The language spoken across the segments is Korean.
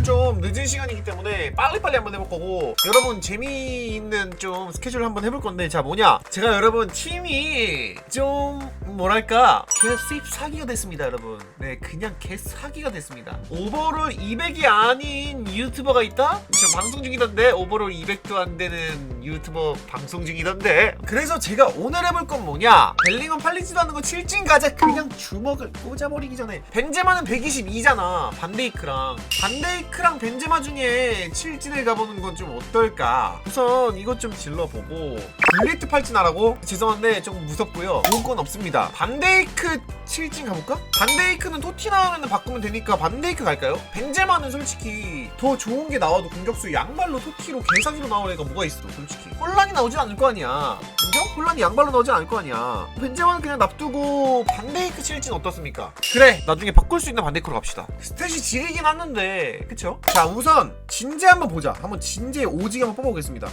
오늘 좀 늦은 시간이기 때문에 빨리빨리 한번 해볼 거고 여러분 재미있는 좀 스케줄을 한번 해볼 건데 자 뭐냐? 제가 여러분 팀이 좀 뭐랄까? 개수입 사기가 됐습니다 여러분. 네 그냥 개 사기가 됐습니다. 오버롤 200이 아닌 유튜버가 있다? 저 방송 중이던데 오버롤 200도 안 되는 유튜버 방송 중이던데. 그래서 제가 오늘 해볼 건 뭐냐? 벨링엄 팔리지도 않는 거 칠진 가자 그냥 주먹을 꽂아버리기 전에. 벤제마는 122잖아 반데이크랑. 반데이크랑 벤제마 중에 칠진을 가보는 건 좀 어떨까? 우선 이것 좀 질러보고. 블리트 팔진하라고? 죄송한데 조금 무섭고요. 좋은 건 없습니다. 반데이크 칠진 가볼까? 반데이크는 토티 나오면 바꾸면 되니까 반데이크 갈까요? 벤제마는 솔직히 더 좋은 게 나와도 공격수 양발로 토티로 개사기로 나올 애가 뭐가 있어? 솔직히 혼란이 나오진 않을 거 아니야 인정? 혼란이 양발로 나오진 않을 거 아니야 벤제마는 그냥 납두고 반데이크 칠진 어떻습니까? 그래 나중에 바꿀 수 있는 반데이크로 갑시다 스탯이 지리긴 하는데 그쵸? 자 우선 진제 한번 보자 한번 진제 오지게 한번 뽑아보겠습니다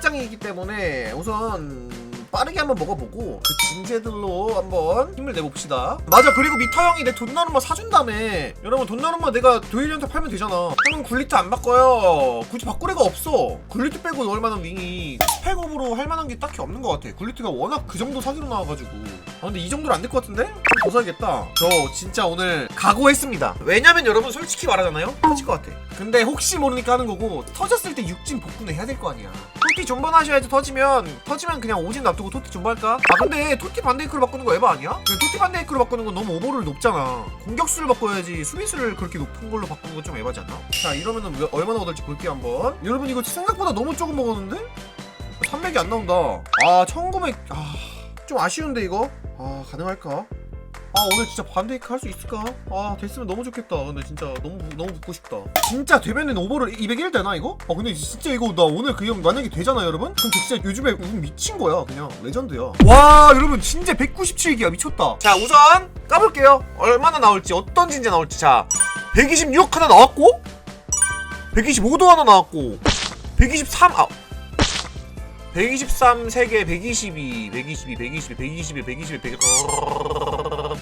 1100장이기 때문에 우선 빠르게 한번 먹어보고 그 진제들로 한번 힘을 내봅시다. 맞아 그리고 미터 형이 내 돈 나눔마 사준다며 여러분 돈 나눔마 내가 도일이한테 팔면 되잖아. 형은 굴리트 안 바꿔요. 굳이 바꿀 애가 없어. 굴리트 빼고 넣을 만한 윙이 스펙업으로 할 만한 게 딱히 없는 것 같아. 굴리트가 워낙 그 정도 사기로 나와가지고. 아 근데 이 정도는 안 될 것 같은데? 좀더 사야겠다. 저 진짜 오늘 각오했습니다. 왜냐면 여러분 솔직히 말하잖아요? 터질 것 같아. 근데 혹시 모르니까 하는 거고 터졌을 때 육진 복구는 해야 될 거 아니야. 토티 존버 하셔야지 터지면 터지면 그냥 오진 놔두고 토티 존버 할까? 아 근데 토티 반데이크로 바꾸는 거 에바 아니야? 토티 반데이크로 바꾸는 건 너무 오버를 높잖아 공격수를 바꿔야지 수비수를 그렇게 높은 걸로 바꾸는 건 좀 에바지 않나? 자 이러면은 왜- 얼마나 얻을지 볼게요 한번 여러분 이거 생각보다 너무 조금 먹었는데? 300이 안 나온다 아 1900... 아... 좀 아쉬운데 이거? 아 가능할까? 아 오늘 진짜 반데이크 할 수 있을까? 아 됐으면 너무 좋겠다. 근데 진짜 너무 너무 붙고 싶다. 진짜 되면은 오버를 201 되나 이거? 아 근데 진짜 이거 나 오늘 그 형 만약에 되잖아 여러분? 그럼 저 진짜 요즘에 미친 거야 그냥. 레전드야. 와 여러분 진짜 197기야. 미쳤다. 자 우선 까볼게요. 얼마나 나올지 어떤 진짜 나올지. 자 126 하나 나왔고 125도 하나 나왔고 123 아 123 3개 122 122 122 121 121 121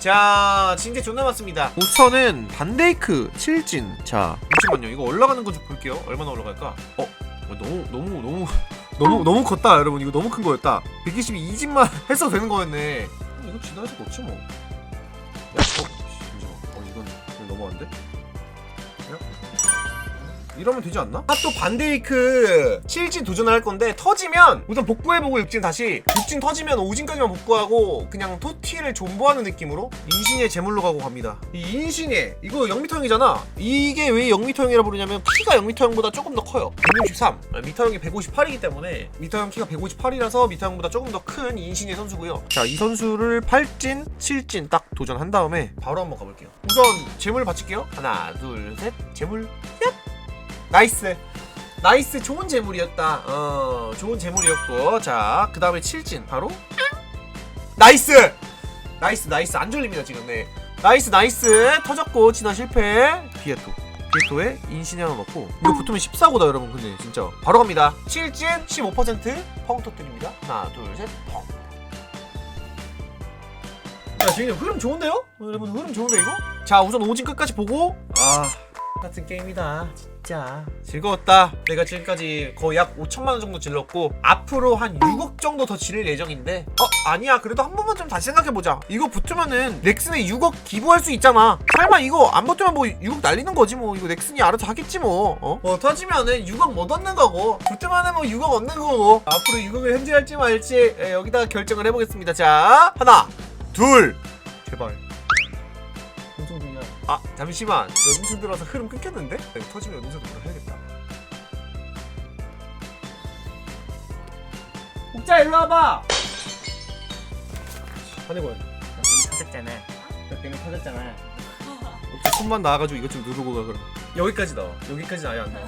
자 진짜 존나 많습니다. 우선은 반데이크 7진. 자 잠시만요. 이거 올라가는 거 좀 볼게요. 얼마나 올라갈까? 어 어, 너무 너무 너무 너무 너무 컸다 여러분. 이거 너무 큰 거였다. 122진만 해서 되는 거였네. 이거 수가 없지 뭐. 야, 어? 잠시만. 어 이건 이건 너무한데? 이러면 되지 않나? 아또 반데이크 7진 도전을 할 건데 터지면 우선 복구해보고 6진 다시 6진 터지면 5진까지만 복구하고 그냥 토티를 존버하는 느낌으로 인신의 제물로 가고 갑니다. 이 인신의 이거 0m형이잖아. 이게 왜 0m형이라 부르냐면 키가 0m형보다 조금 더 커요. 163 미터형이 158이기 때문에 미터형 키가 158이라서 미터형보다 조금 더 큰 인신의 선수고요. 자 이 선수를 8진 7진 딱 도전한 다음에 바로 한번 가볼게요. 우선 제물 바칠게요. 하나 둘셋. 제물 얍 나이스. 나이스 좋은 재물이었다. 어 좋은 재물이었고. 자 그 다음에 7진 바로? 나이스! 나이스 나이스. 안 졸립니다 지금. 네. 나이스 나이스. 터졌고 진화 실패. 비에토. 비에토에 인신이 하나 넣고. 이거 붙으면 14고다 여러분. 근데 진짜. 바로 갑니다. 7진 15%펑 터뜨립니다. 하나 둘셋. 펑. 자 지금 흐름 좋은데요? 어, 여러분 흐름 좋은데 이거? 자 우선 오진 끝까지 보고. 아 같은 게임이다. 진짜. 즐거웠다. 내가 지금까지 거의 약 5천만 원 정도 질렀고 앞으로 한 6억 정도 더 지를 예정인데 어 아니야. 그래도 한 번만 좀 다시 생각해보자. 이거 붙으면은 넥슨에 6억 기부할 수 있잖아. 설마 이거 안 붙으면 뭐 6억 날리는 거지 뭐. 이거 넥슨이 알아서 하겠지 뭐. 어? 뭐 터지면은 6억 못 얻는 거고 붙으면은 뭐 6억 얻는 거고. 앞으로 6억을 현질할지 말지 예, 여기다 결정을 해보겠습니다. 자 하나 둘 제발 방송 중이야. 아 잠시만 연승 들어서 흐름 끊겼는데? 이거 터지면 연승 들어 해야겠다. 옥자 일로 와봐. 화내고 야 이미 터졌잖아. 이미 터졌잖아. 옥자 손만 나와가지고 이거 좀 누르고 가 그럼. 여기까지 나와. 여기까지 아예 안 나와.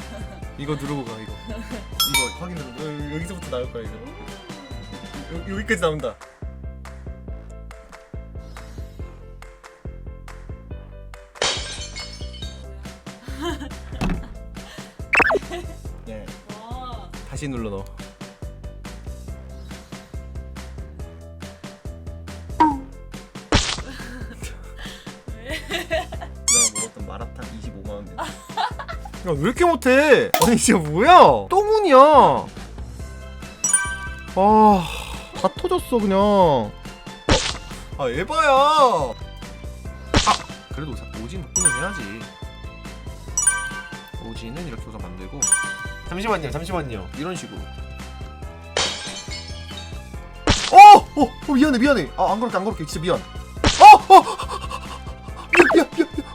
이거 누르고 가 이거. 이거 확인 누르고 여- 여기서부터 나올 거야 이거. 여, 여기까지 나온다. 네. 와. 다시 눌러 넣어. 내가 먹었던 마라탕 25만 원. 왜 이렇게 못해? 아니 진짜 뭐야? 똥운이야. 아, 다 터졌어 그냥. 아 에바야. 아, 그래도 사- 오진 복구는 해야지. 오지는 이렇게 우선 만들고. 잠시만요, 잠시만요. 이런 식으로. 어, 어, 어 미안해, 미안해. 아, 안 그럴게, 안 그럴게. 진짜 미안. 어, 어, 미안, 미안. 미안.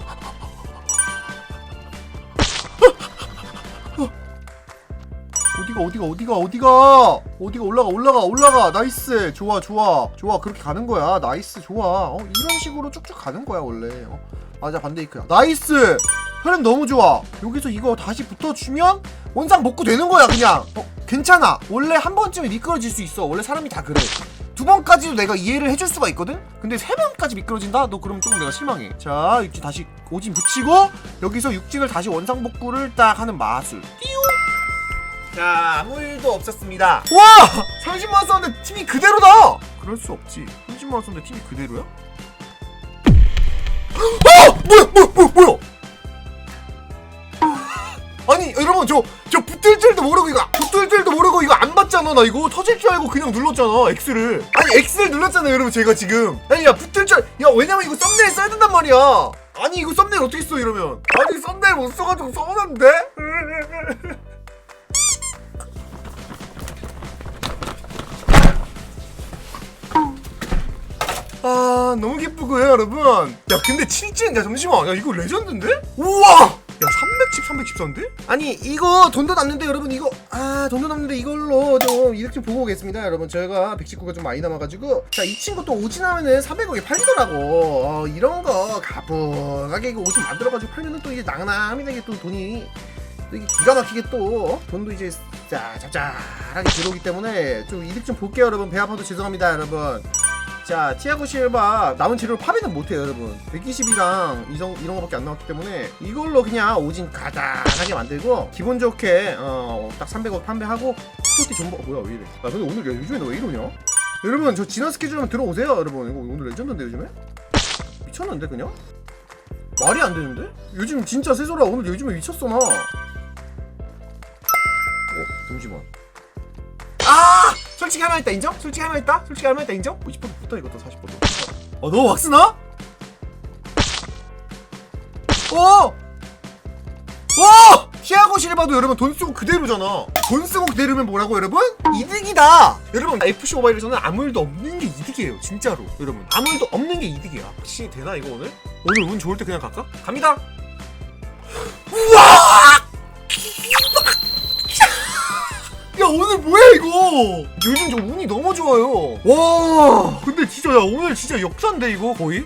어디가 어디가 어디가 어디가 어디가 올라가 올라가 올라가 나이스 좋아 좋아 좋아 그렇게 가는 거야 나이스 좋아 어 이런 식으로 쭉쭉 가는 거야 원래 어 맞아 반데이크야 나이스 흐름 너무 좋아. 여기서 이거 다시 붙어주면 원상 복구 되는 거야 그냥. 어 괜찮아. 원래 한 번쯤에 미끄러질 수 있어. 원래 사람이 다 그래. 두 번까지도 내가 이해를 해줄 수가 있거든? 근데 세 번까지 미끄러진다? 너 그럼 조금 내가 실망해. 자 육지 다시 오진 붙이고 여기서 육진을 다시 원상 복구를 딱 하는 마술. 띠용! 자 아무 일도 없었습니다. 와! 30만 썼는데 팀이 그대로다! 그럴 수 없지. 30만 썼는데 팀이 그대로야? 어! 뭐야 뭐야 나 이거 터질 줄 알고 그냥 눌렀잖아 X를. 아니 X를 눌렀잖아요 여러분 제가 지금. 아니 야 붙을 줄 야 왜냐면 이거 썸네일 써야 된단 말이야. 아니 이거 썸네일 어떻게 써 이러면? 아니 썸네일 못 써가지고 서운한데? 아 너무 기쁘고요 여러분. 야 근데 7진 야 잠시만. 야 이거 레전드인데? 우와 야 310, 314인데? 아니 이거 돈도 남는데 여러분 이거 아 돈도 남는데 이걸로 좀 이득 좀 보고 오겠습니다 여러분. 저희가 119가 좀 많이 남아가지고. 자 이 친구 또 오진하면은 400억에 팔리더라고. 어, 이런 거 가뿐하게 이거 오진 만들어가지고 팔면은 또 이제 낭낭하게 또 돈이 또 이게 기가 막히게 또 돈도 이제 자 짭짤하게 들어오기 때문에 좀 이득 좀 볼게요 여러분. 배 아파도 죄송합니다 여러분 자 티아고 실바 남은 재료를 파괴는 못해요 여러분. 120이랑 이런, 이런 거밖에 안 나왔기 때문에 이걸로 그냥 오진 가다하게 만들고 기분 좋게 어, 딱 300원 판매하고 스토티 존버 어, 뭐야 왜 이래? 아 근데 오늘 야, 요즘에 너 왜 이러냐? 여러분 저 지난 스케줄만 들어오세요 여러분. 이거 오늘 레전드인데 요즘에? 미쳤는데 그냥? 말이 안 되는데? 요즘 진짜 세소라. 오늘 요즘에 미쳤어 나. 어? 잠시만. 아! 솔직히 할말 있다 인정? 솔직히 할말 있다? 솔직히 할말 있다 인정? 20% 붙어 이것도 40%어 너무 왁스 나? 오! 오! 티아고 실바도 여러분 돈 쓰고 그대로잖아 돈 쓰고 그대로면 뭐라고 여러분? 이득이다 여러분 FC 모바일에서는 아무 일도 없는 게 이득이에요 진짜로 여러분 아무 일도 없는 게 이득이야 혹시 되나 이거 오늘? 오늘 운 좋을 때 그냥 갈까? 갑니다 우와! 요즘 저 운이 너무 좋아요. 와. 근데 진짜 야 오늘 진짜 역사인데 이거? 거의